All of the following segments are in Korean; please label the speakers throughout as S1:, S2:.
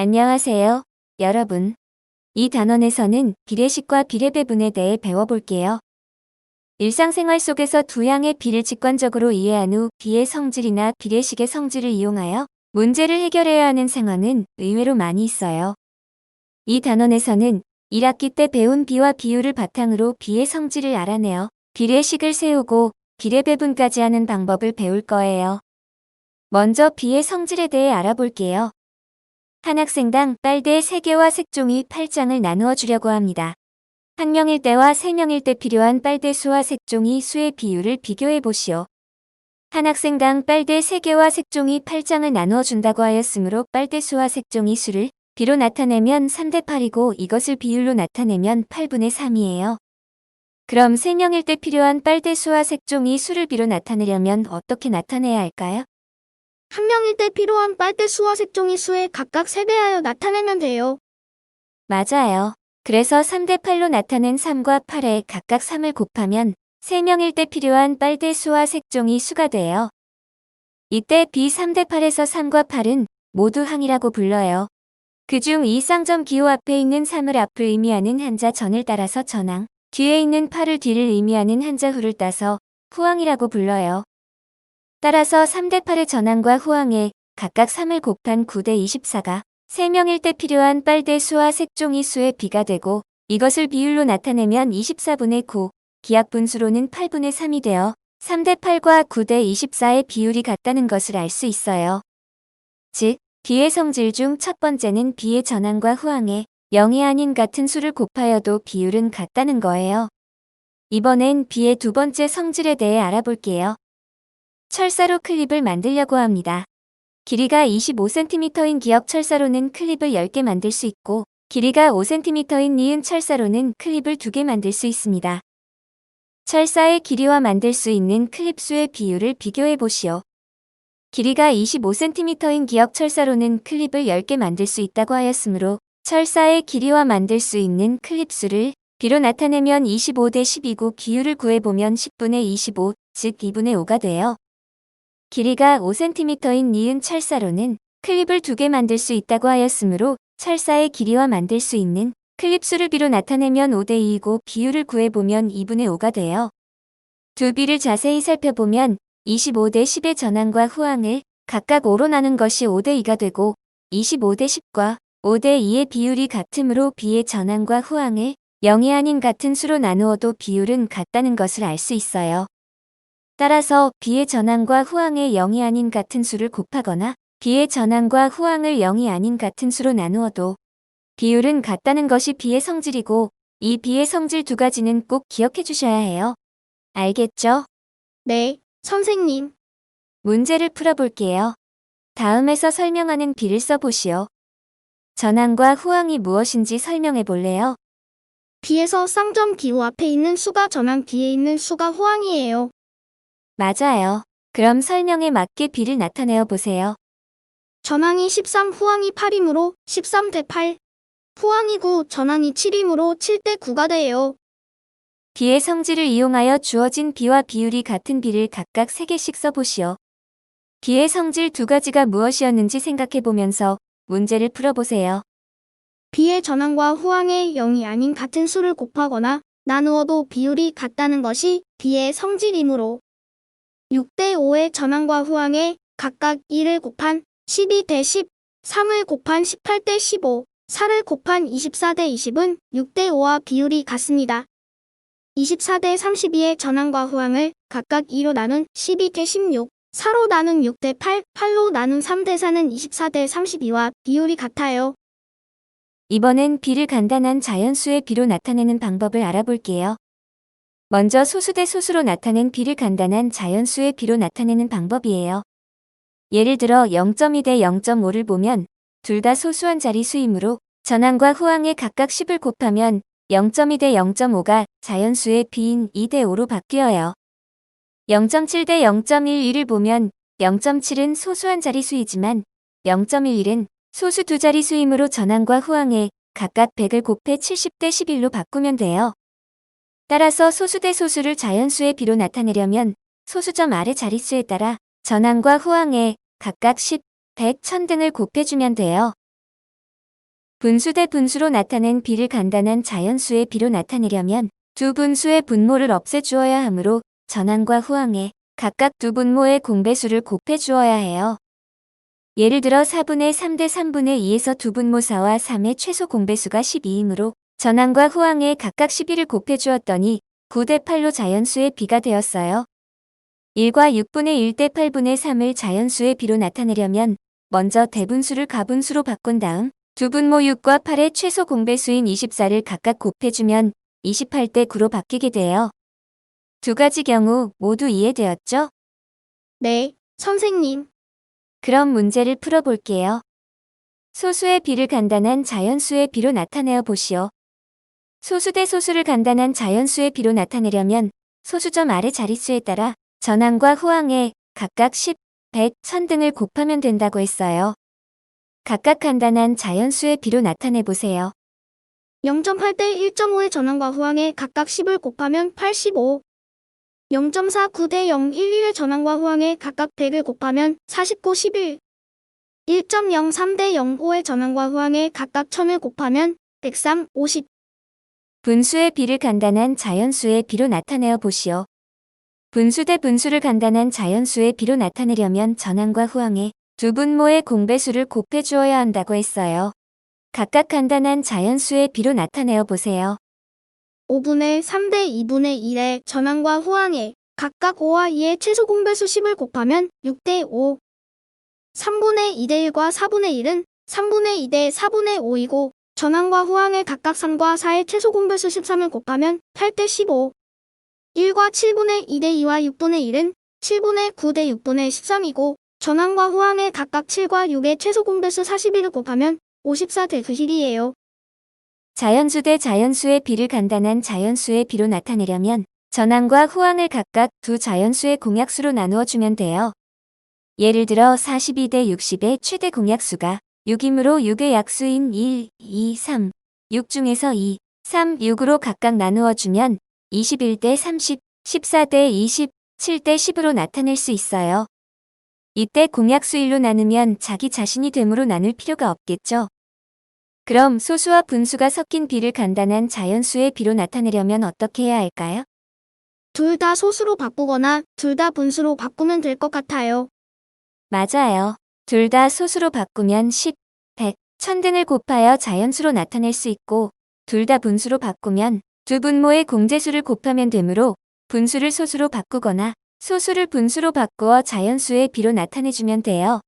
S1: 안녕하세요, 여러분. 이 단원에서는 비례식과 비례배분에 대해 배워볼게요. 일상생활 속에서 두 양의 비를 직관적으로 이해한 후 비의 성질이나 비례식의 성질을 이용하여 문제를 해결해야 하는 상황은 의외로 많이 있어요. 이 단원에서는 1학기 때 배운 비와 비율을 바탕으로 비의 성질을 알아내어 비례식을 세우고 비례배분까지 하는 방법을 배울 거예요. 먼저 비의 성질에 대해 알아볼게요. 한 학생당 빨대 3개와 색종이 8장을 나누어 주려고 합니다. 한 명일 때와 세 명일 때 필요한 빨대 수와 색종이 수의 비율을 비교해 보시오. 한 학생당 빨대 3개와 색종이 8장을 나누어 준다고 하였으므로 빨대 수와 색종이 수를 비로 나타내면 3대 8이고 이것을 비율로 나타내면 8분의 3이에요. 그럼 3명일 때 필요한 빨대 수와 색종이 수를 비로 나타내려면 어떻게 나타내야 할까요?
S2: 한 명일 때 필요한 빨대 수와 색종이 수에 각각 3배하여 나타내면 돼요.
S1: 맞아요. 그래서 3대 8로 나타낸 3과 8에 각각 3을 곱하면 3명일 때 필요한 빨대 수와 색종이 수가 돼요. 이때 B 3대 8에서 3과 8은 모두 항이라고 불러요. 그중 이 쌍점 기호 앞에 있는 3을 앞을 의미하는 한자 전을 따라서 전항, 뒤에 있는 8을 뒤를 의미하는 한자 후를 따서 후항이라고 불러요. 따라서 3대 8의 전항과 후항에 각각 3을 곱한 9대 24가 3명일 때 필요한 빨대 수와 색종이 수의 비가 되고 이것을 비율로 나타내면 24분의 9, 기약 분수로는 8분의 3이 되어 3대 8과 9대 24의 비율이 같다는 것을 알 수 있어요. 즉, 비의 성질 중 첫 번째는 비의 전항과 후항에 0이 아닌 같은 수를 곱하여도 비율은 같다는 거예요. 이번엔 비의 두 번째 성질에 대해 알아볼게요. 철사로 클립을 만들려고 합니다. 길이가 25cm인 기역 철사로는 클립을 10개 만들 수 있고 길이가 5cm인 니은 철사로는 클립을 2개 만들 수 있습니다. 철사의 길이와 만들 수 있는 클립 수의 비율을 비교해 보시오. 길이가 25cm인 기역 철사로는 클립을 10개 만들 수 있다고 하였으므로 철사의 길이와 만들 수 있는 클립 수를 비로 나타내면 25대 10이고 비율을 구해보면 10분의 25, 즉 2분의 5가 돼요. 길이가 5cm인 니은 철사로는 클립을 두 개 만들 수 있다고 하였으므로 철사의 길이와 만들 수 있는 클립 수를 비로 나타내면 5대 2이고 비율을 구해보면 2분의 5가 돼요. 두 비를 자세히 살펴보면 25대 10의 전항과 후항을 각각 5로 나눈 것이 5대 2가 되고 25대 10과 5대 2의 비율이 같으므로 비의 전항과 후항을 0이 아닌 같은 수로 나누어도 비율은 같다는 것을 알 수 있어요. 따라서 비의 전항과 후항의 0이 아닌 같은 수를 곱하거나 비의 전항과 후항을 0이 아닌 같은 수로 나누어도 비율은 같다는 것이 비의 성질이고 이 비의 성질 두 가지는 꼭 기억해 주셔야 해요. 알겠죠?
S2: 네, 선생님.
S1: 문제를 풀어볼게요. 다음에서 설명하는 비를 써보시오. 전항과 후항이 무엇인지 설명해 볼래요?
S2: B에서 쌍점 기호 앞에 있는 수가 전항 뒤에 있는 수가 후항이에요.
S1: 맞아요. 그럼 설명에 맞게 비를 나타내어 보세요.
S2: 전항이 13, 후항이 8이므로 13 대 8. 후항이 9, 전항이 7이므로 7 대 9가 돼요.
S1: 비의 성질을 이용하여 주어진 비와 비율이 같은 비를 각각 3개씩 써보시오. 비의 성질 두 가지가 무엇이었는지 생각해 보면서 문제를 풀어보세요.
S2: B의 전항과 후항의 0이 아닌 같은 수를 곱하거나 나누어도 비율이 같다는 것이 B의 성질이므로 6대 5의 전항과 후항에 각각 1을 곱한 12대 10, 3을 곱한 18대 15, 4를 곱한 24대 20은 6대 5와 비율이 같습니다. 24대 32의 전항과 후항을 각각 2로 나눈 12대 16, 4로 나눈 6대 8, 8로 나눈 3대 4는 24대 32와 비율이 같아요.
S1: 이번엔 비를 간단한 자연수의 비로 나타내는 방법을 알아볼게요. 먼저 소수 대 소수로 나타낸 비를 간단한 자연수의 비로 나타내는 방법이에요. 예를 들어 0.2 대 0.5를 보면 둘 다 소수한 자리 수이므로 전항과 후항에 각각 10을 곱하면 0.2 대 0.5가 자연수의 비인 2 대 5로 바뀌어요. 0.7 대 0.11을 보면 0.7은 소수한 자리 수이지만 0.11은 소수 두 자리 수이므로 전항과 후항에 각각 100을 곱해 70 대 11로 바꾸면 돼요. 따라서 소수 대 소수를 자연수의 비로 나타내려면 소수점 아래 자릿수에 따라 전항과 후항에 각각 10, 100, 1000 등을 곱해주면 돼요. 분수 대 분수로 나타낸 비를 간단한 자연수의 비로 나타내려면 두 분수의 분모를 없애주어야 하므로 전항과 후항에 각각 두 분모의 공배수를 곱해주어야 해요. 예를 들어 4분의 3 대 3분의 2에서 두 분모 4와 3의 최소 공배수가 12이므로 전항과 후항에 각각 12를 곱해주었더니 9대 8로 자연수의 비가 되었어요. 1과 6분의 1대 8분의 3을 자연수의 비로 나타내려면 먼저 대분수를 가분수로 바꾼 다음 두 분모 6과 8의 최소 공배수인 24를 각각 곱해주면 28대 9로 바뀌게 돼요. 두 가지 경우 모두 이해되었죠?
S2: 네, 선생님.
S1: 그럼 문제를 풀어볼게요. 소수의 비를 간단한 자연수의 비로 나타내어 보시오. 소수 대 소수를 간단한 자연수의 비로 나타내려면 소수점 아래 자릿수에 따라 전항과 후항에 각각 10, 100, 1000 등을 곱하면 된다고 했어요. 각각 간단한 자연수의 비로 나타내 보세요.
S2: 0.8대 1.5의 전항과 후항에 각각 10을 곱하면 85. 0.49 대 0.11의 전항과 후항에 각각 100을 곱하면 49, 11. 1.03 대 0.5의 전항과 후항에 각각 1000을 곱하면 103, 50.
S1: 분수의 비를 간단한 자연수의 비로 나타내어 보시오. 분수 대 분수를 간단한 자연수의 비로 나타내려면 전항과 후항에 두 분모의 공배수를 곱해 주어야 한다고 했어요. 각각 간단한 자연수의 비로 나타내어 보세요.
S2: 5분의 3대 2분의 1의 전항과 후항에 각각 5와 2의 최소 공배수 10을 곱하면 6대 5. 3분의 2대 1과 4분의 1은 3분의 2대 4분의 5이고 전항과 후항에 각각 3과 4의 최소 공배수 13을 곱하면 8대 15. 1과 7분의 2대 2와 6분의 1은 7분의 9대 6분의 13이고 전항과 후항에 각각 7과 6의 최소 공배수 41을 곱하면 54대 91이에요.
S1: 자연수 대 자연수의 비를 간단한 자연수의 비로 나타내려면 전항과 후항을 각각 두 자연수의 공약수로 나누어 주면 돼요. 예를 들어 42대 60의 최대 공약수가 6이므로 6의 약수인 1, 2, 3, 6 중에서 2, 3, 6으로 각각 나누어 주면 21대 30, 14대 20, 7대 10으로 나타낼 수 있어요. 이때 공약수 1로 나누면 자기 자신이 됨으로 나눌 필요가 없겠죠. 그럼 소수와 분수가 섞인 비를 간단한 자연수의 비로 나타내려면 어떻게 해야 할까요?
S2: 둘 다 소수로 바꾸거나 둘 다 분수로 바꾸면 될 것 같아요.
S1: 맞아요. 둘 다 소수로 바꾸면 10, 100, 1000 등을 곱하여 자연수로 나타낼 수 있고 둘 다 분수로 바꾸면 두 분모의 공제수를 곱하면 되므로 분수를 소수로 바꾸거나 소수를 분수로 바꾸어 자연수의 비로 나타내주면 돼요.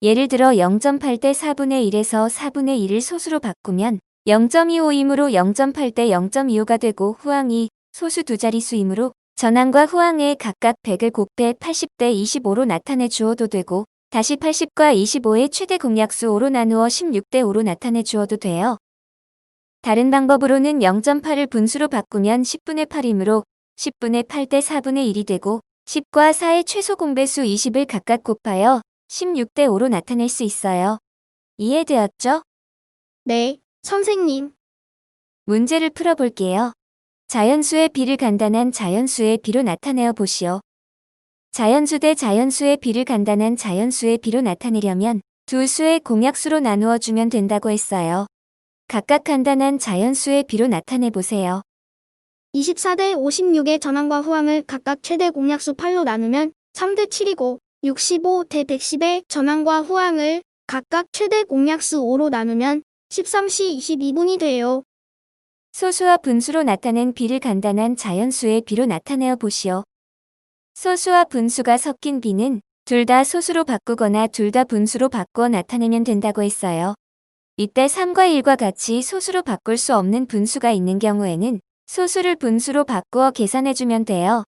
S1: 예를 들어 0.8 대 4분의 1에서 4분의 1을 소수로 바꾸면 0.25이므로 0.8 대 0.25가 되고 후항이 소수 두 자릿수이므로 전항과 후항에 각각 100을 곱해 80 대 25로 나타내 주어도 되고 다시 80과 25의 최대 공약수 5로 나누어 16대 5로 나타내 주어도 돼요. 다른 방법으로는 0.8을 분수로 바꾸면 10분의 8이므로 10분의 8 대 4분의 1이 되고 10과 4의 최소 공배수 20을 각각 곱하여 16대 5로 나타낼 수 있어요. 이해되었죠?
S2: 네, 선생님.
S1: 문제를 풀어볼게요. 자연수의 비를 간단한 자연수의 비로 나타내어 보시오. 자연수 대 자연수의 비를 간단한 자연수의 비로 나타내려면 두 수의 공약수로 나누어 주면 된다고 했어요. 각각 간단한 자연수의 비로 나타내 보세요.
S2: 24대 56의 전항과 후항을 각각 최대 공약수 8로 나누면 3대 7이고 65대 110의 전항과 후항을 각각 최대 공약수 5로 나누면 13시 22분이 돼요.
S1: 소수와 분수로 나타낸 비를 간단한 자연수의 비로 나타내어 보시오. 소수와 분수가 섞인 비는 둘 다 소수로 바꾸거나 둘 다 분수로 바꾸어 나타내면 된다고 했어요. 이때 3과 1과 같이 소수로 바꿀 수 없는 분수가 있는 경우에는 소수를 분수로 바꾸어 계산해주면 돼요.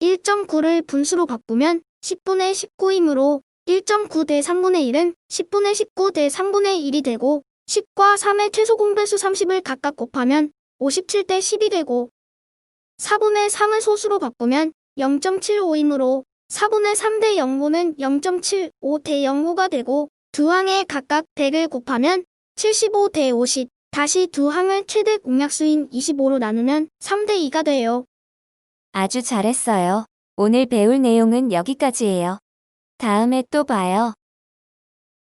S2: 1.9를 분수로 바꾸면 10분의 19이므로 1.9 대 3분의 1은 10분의 19 대 3분의 1이 되고 10과 3의 최소 공배수 30을 각각 곱하면 57 대 10이 되고 4분의 3을 소수로 바꾸면 0.75이므로 4분의 3대 0호는 0.75 대 0호가 되고 두 항에 각각 100을 곱하면 75 대 50 다시 두 항을 최대 공약수인 25로 나누면 3대 2가 돼요.
S1: 아주 잘했어요. 오늘 배울 내용은 여기까지예요. 다음에 또 봐요.